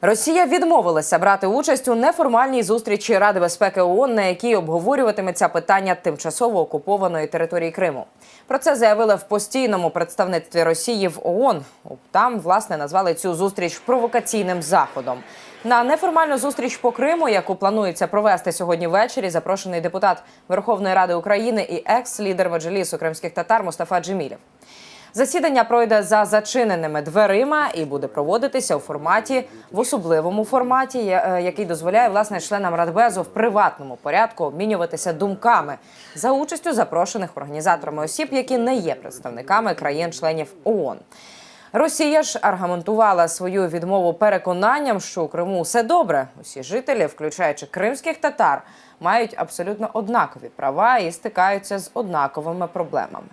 Росія відмовилася брати участь у неформальній зустрічі Ради безпеки ООН, на якій обговорюватиметься питання тимчасово окупованої території Криму. Про це заявили в постійному представництві Росії в ООН. Там власне назвали цю зустріч провокаційним заходом. На неформальну зустріч по Криму, яку планується провести сьогодні ввечері, запрошений депутат Верховної Ради України і екс-лідер Меджлісу кримських татар Мустафа Джемілєв. Засідання пройде за зачиненими дверима і буде проводитися у форматі в особливому форматі, е, який дозволяє власне членам Радбезу в приватному порядку обмінюватися думками за участю запрошених організаторами осіб, які не є представниками країн-членів ООН. Росія ж аргументувала свою відмову переконанням, що у Криму все добре. Усі жителі, включаючи кримських татар, мають абсолютно однакові права і стикаються з однаковими проблемами.